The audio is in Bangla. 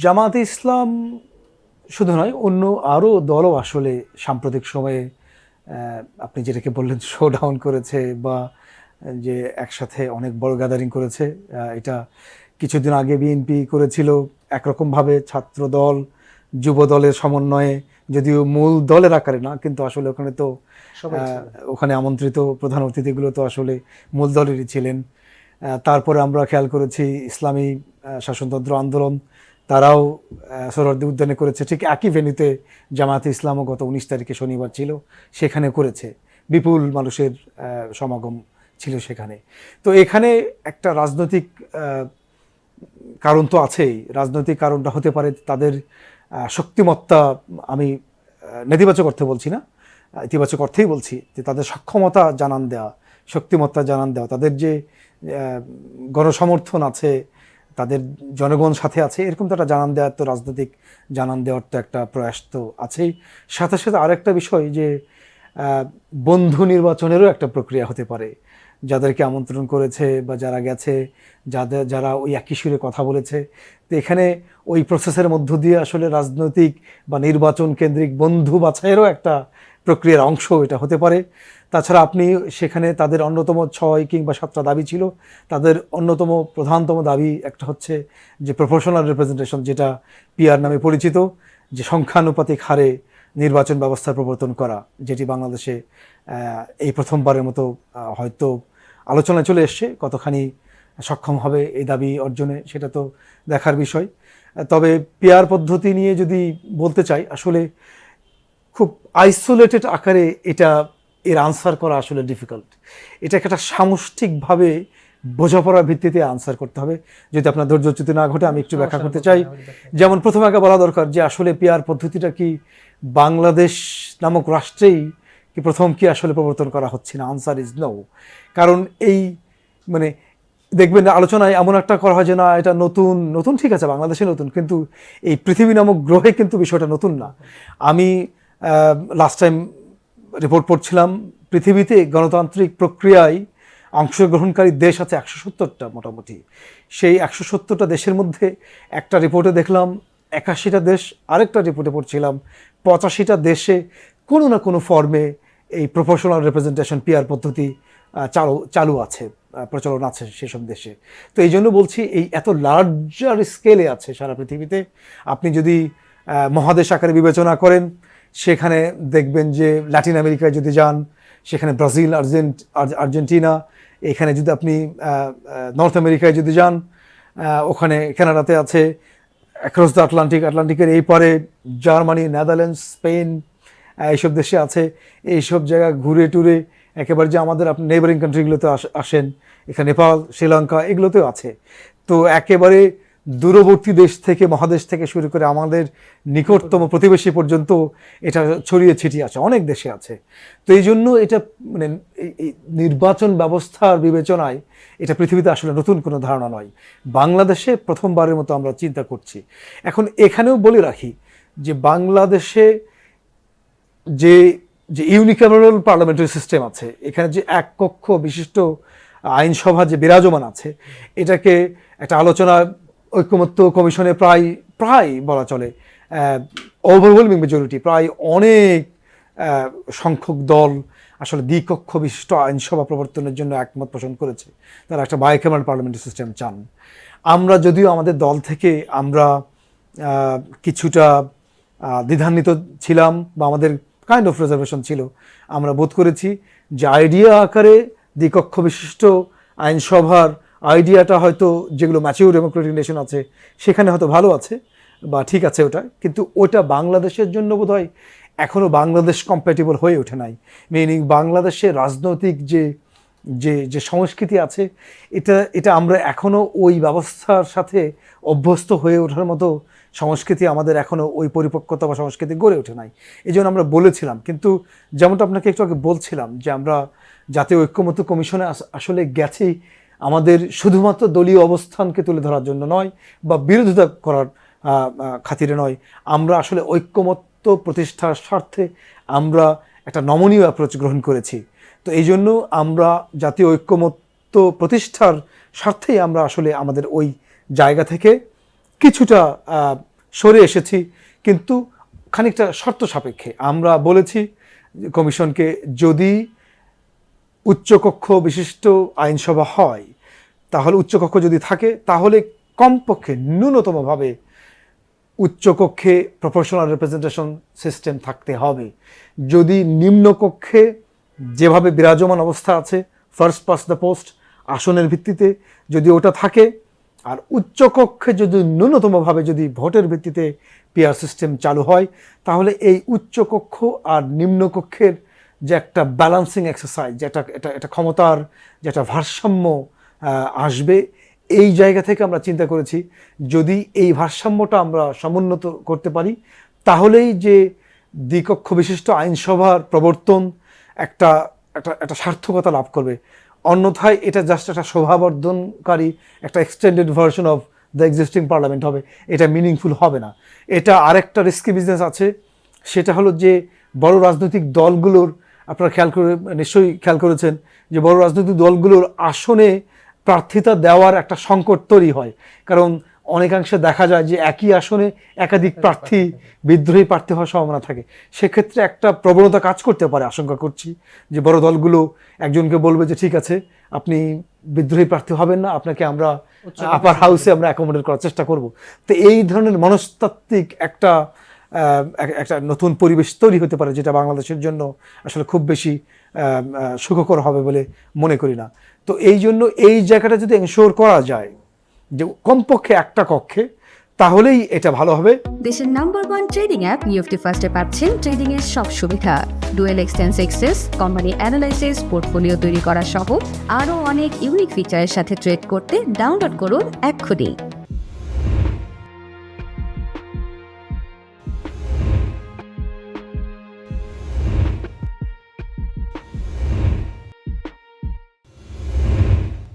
জামাতে ইসলাম শুধু নয় অন্য আরও দলও আসলে সাম্প্রতিক সময়ে আপনি যেটাকে বললেন শো ডাউন করেছে বা যে একসাথে অনেক বড় গ্যাদারিং করেছে এটা কিছুদিন আগে বিএনপি করেছিল একরকমভাবে ছাত্র দল যুব দলের সমন্বয়ে যদিও মূল দলের আকারে না কিন্তু আসলে ওখানে তো। ওখানে আমন্ত্রিত প্রধান অতিথিগুলো তো আসলে মূল দলেরই ছিলেন তারপরে আমরা খেয়াল করেছি ইসলামী শাসনতন্ত্র আন্দোলন তারাও সোহরার্দি উদ্যানে করেছে। ঠিক একই ভেন্যুতে জামায়াতে ইসলামও গত উনিশ তারিখে শনিবার ছিল, সেখানে করেছে। বিপুল মানুষের সমাগম ছিল সেখানে। তো এখানে একটা রাজনৈতিক কারণ তো আছেই। রাজনৈতিক কারণটা হতে পারে তাদের শক্তিমত্তা আমি নেতিবাচক অর্থে বলছি না ইতিবাচক অর্থেই বলছি, যে তাদের সক্ষমতা জানান দেওয়া, শক্তিমত্তা জানান দেওয়া, তাদের যে গণসমর্থন আছে তাদের জনগণ সাথে আছে। এরকম তো একটা জানান দেওয়ার তো রাজনৈতিক জানান দেওয়ার তো একটা প্রয়াস তো আছেই। সাথে সাথে আরেকটা বিষয় যে বন্ধু নির্বাচনেরও একটা প্রক্রিয়া হতে পারে। যাদেরকে আমন্ত্রণ করেছে বা যারা গেছে যাদের যারা ওই একই সুরে কথা বলেছে, তো এখানে ওই প্রসেসের মধ্য দিয়ে আসলে রাজনৈতিক বা নির্বাচন কেন্দ্রিক বন্ধু বাছাইয়েরও একটা প্রক্রিয়ার অংশ এটা হতে পারে। তাছাড়া আপনি সেখানে তাদের অন্যতম ছয় কিংবা সাতটা দাবি ছিল। তাদের অন্যতম প্রধানতম দাবি একটা হচ্ছে যে প্রফেশনাল রিপ্রেজেন্টেশন যেটা পিআর নামে পরিচিত, যে সংখ্যানুপাতিক হারে নির্বাচন ব্যবস্থার প্রবর্তন করা, যেটি বাংলাদেশে এই প্রথমবারের মতো হয়তো আলোচনায় চলে এসছে, কতখানি সক্ষম হবে এই দাবি অর্জনে সেটা তো দেখার বিষয়। তবে পিআর পদ্ধতি নিয়ে যদি বলতে চাই, আসলে খুব আইসোলেটেড আকারে এটা এর আনসার করা আসলে ডিফিকাল্ট এটাকে একটা সামষ্টিকভাবে বোঝাপড়ার ভিত্তিতে আনসার করতে হবে। যদি আপনার ধৈর্যচ্যুতি না ঘটে আমি একটু ব্যাখ্যা করতে চাই। যেমন প্রথমে আগে বলা দরকার যে আসলে পিআর পদ্ধতিটা কি বাংলাদেশ নামক রাষ্ট্রেই কি প্রথম কি আসলে প্রবর্তন করা হচ্ছে না? আনসার ইজ নো কারণ এই মানে দেখবেন আলোচনায় এমন একটা করা হয় যে না এটা নতুন নতুন ঠিক আছে বাংলাদেশে নতুন কিন্তু এই পৃথিবী নামক গ্রহে কিন্তু বিষয়টা নতুন না। আমি লাস্ট টাইম রিপোর্ট পড়ছিলাম, পৃথিবীতে গণতান্ত্রিক প্রক্রিয়ায় অংশগ্রহণকারী দেশ আছে একশো সত্তরটা মোটামুটি। সেই একশো সত্তরটা দেশের মধ্যে একটা রিপোর্টে দেখলাম, একাশিটা দেশ, আরেকটা রিপোর্টে পড়ছিলাম, পঁচাশিটা দেশে কোনো না কোনো ফর্মে এই প্রফেশনাল রিপ্রেজেন্টেশন পিআর পদ্ধতি চালু চালু আছে প্রচলন আছে সেসব দেশে। তো এই জন্য বলছি, এই এত লার্জার স্কেলে আছে সারা পৃথিবীতে। আপনি যদি মহাদেশ আকারে বিবেচনা করেন সেখানে দেখবেন যে ল্যাটিন আমেরিকায় যদি যান, সেখানে ব্রাজিল, আর্জেন্ট আর্জেন্টিনা, এখানে যদি আপনি নর্থ আমেরিকায় যদি যান ওখানে কানাডাতে আছে অ্যাক্রস দ্য আটলান্টিক আটলান্টিকের এই পারে জার্মানি নেদারল্যান্ডস স্পেন এইসব দেশে আছে। এইসব জায়গা ঘুরে টুরে একেবারে যে আমাদের আপনি নেবারিং কান্ট্রিগুলোতে আস- আসেন, এখানে নেপাল, শ্রীলঙ্কা, এগুলোতেও আছে। তো একেবারে দূরবর্তী দেশ থেকে, মহাদেশ থেকে শুরু করে আমাদের নিকটতম প্রতিবেশী পর্যন্ত এটা ছড়িয়ে ছিটিয়ে আছে, অনেক দেশে আছে। তো এই জন্য এটা মানে নির্বাচন ব্যবস্থার বিবেচনায় এটা পৃথিবীতে আসলে নতুন কোনো ধারণা নয়। বাংলাদেশে প্রথমবারের মতো আমরা চিন্তা করছি। এখন এখানেও বলে রাখি যে বাংলাদেশে যে যে ইউনিক্যামেরাল পার্লামেন্টারি সিস্টেম আছে, এখানে যে এক কক্ষ বিশিষ্ট আইনসভা যে বিরাজমান আছে, এটাকে একটা আলোচনা ঐক্যমত্য কমিশনে প্রায় প্রায় বলা চলে ওভারওয়েলমিং মেজরিটি প্রায় অনেক সংখ্যক দল আসলে দ্বিকক্ষ বিশিষ্ট আইনসভা প্রবর্তনের জন্য একমত পোষণ করেছে। তারা একটা বায়োকেমাল পার্লামেন্টারি সিস্টেম চান। আমরা যদিও আমাদের দল থেকে আমরা কিছুটা দ্বিধান্বিত ছিলাম বা আমাদের কাইন্ড অফ রিজার্ভেশন ছিল, আমরা বোধ করেছি যে আইডিয়া আকারে দ্বিকক্ষ বিশিষ্ট আইনসভার আইডিয়াটা হয়তো যেগুলো ম্যাচিউর ডেমোক্রেটিক নেশন আছে, সেখানে হয়তো ভালো আছে বা ঠিক আছে ওটা, কিন্তু ওটা বাংলাদেশের জন্য বোধ হয় এখনও বাংলাদেশ কম্প্যাটেবল হয়ে ওঠে নাই। মিনিং বাংলাদেশের রাজনৈতিক যে যে যে সংস্কৃতি আছে, এটা এটা আমরা এখনও ওই ব্যবস্থার সাথে অভ্যস্ত হয়ে ওঠার মতো সংস্কৃতি আমাদের এখনও ওই পরিপক্কতা বা সংস্কৃতি গড়ে ওঠে নাই। এই জন্য আমরা বলেছিলাম, কিন্তু যেমনটা আপনাকে একটু আগে বলছিলাম যে আমরা জাতীয় ঐক্যমত্য কমিশনে আসলে গেছি আমাদের শুধুমাত্র দলীয় অবস্থানকে তুলে ধরার জন্য নয় বা বিরোধিতা করার খাতিরে নয়। আমরা আসলে ঐক্যমত্য প্রতিষ্ঠার স্বার্থে আমরা একটা নমনীয় অ্যাপ্রোচ গ্রহণ করেছি। তো এই জন্য আমরা জাতীয় ঐক্যমত্য প্রতিষ্ঠার স্বার্থেই আমরা আসলে আমাদের ওই জায়গা থেকে কিছুটা সরে এসেছি। কিন্তু খানিকটা শর্ত সাপেক্ষে আমরা বলেছি কমিশনকে যদি উচ্চকক্ষ বিশিষ্ট আইনসভা হয় তাহলে উচ্চকক্ষ যদি থাকে, তাহলে কমপক্ষে ন্যূনতমভাবে উচ্চকক্ষে প্রফেশনাল রিপ্রেজেন্টেশন সিস্টেম থাকতে হবে। যদি নিম্নকক্ষে যেভাবে বিরাজমান অবস্থা আছে ফার্স্ট পাস দ্য পোস্ট আসনের ভিত্তিতে যদি ওটা থাকে, আর উচ্চকক্ষে যদি ন্যূনতমভাবে যদি ভোটের ভিত্তিতে পিআর সিস্টেম চালু হয়, তাহলে এই উচ্চকক্ষ আর নিম্নকক্ষের যে একটা ব্যালান্সিং এক্সারসাইজ যেটা এটা এটা ক্ষমতার যেটা ভারসাম্য আসবে। এই জায়গা থেকে আমরা চিন্তা করেছি, যদি এই ভারসাম্যটা আমরা সমুন্নত করতে পারি, তাহলেই যে দ্বিকক্ষ বিশিষ্ট আইনসভার প্রবর্তন একটা একটা একটা সার্থকতা লাভ করবে। অন্যথায় এটা জাস্ট একটা শোভাবর্ধনকারী, একটা extended version of the existing parliament হবে। এটা মিনিংফুল হবে না। এটা আরেকটা রিস্কি বিজনেস আছে। সেটা হলো যে বড় রাজনৈতিক দলগুলোর, আপনারা খেয়াল করে, নিশ্চয়ই খেয়াল করেছেন যে বড় রাজনৈতিক দলগুলোর আসনে প্রার্থিতা দেওয়ার একটা সংকট তৈরি হয়। কারণ অনেকাংশে দেখা যায় যে একই আসনে একাধিক প্রার্থী বিদ্রোহী প্রার্থী হওয়ার সম্ভাবনা থাকে। সেক্ষেত্রে একটা প্রবণতা কাজ করতে পারে আশঙ্কা করছি যে বড় দলগুলো একজনকে বলবে যে ঠিক আছে আপনি বিদ্রোহী প্রার্থী হবেন না আপনাকে আমরা আপার হাউসে আমরা অ্যাকোমোডেট করার চেষ্টা করব। তো এই ধরনের মনস্তাত্ত্বিক একটা একটা নতুন পরিবেশ তৈরি হতে পারে যেটা বাংলাদেশের জন্য আসলে খুব বেশি সুখকর হবে বলে মনে করি না। তো এই জন্য এই জায়গাটা যদি এনশোর করা যায় যে কমপক্ষে একটা কক্ষে, তাহলেই এটা ভালো হবে। দেশের number one trading app Nifty ফার্স্টে পাচ্ছেন ট্রেডিং এর সব সুবিধা। ডুয়েল এক্সটেন্স এক্সেস কোম্পানি অ্যানালাইসিস পোর্টফোলিও তৈরি করা সহ আরও অনেক ইউনিক ফিচারের সাথে ট্রেড করতে ডাউনলোড করুন এক্ষুনি।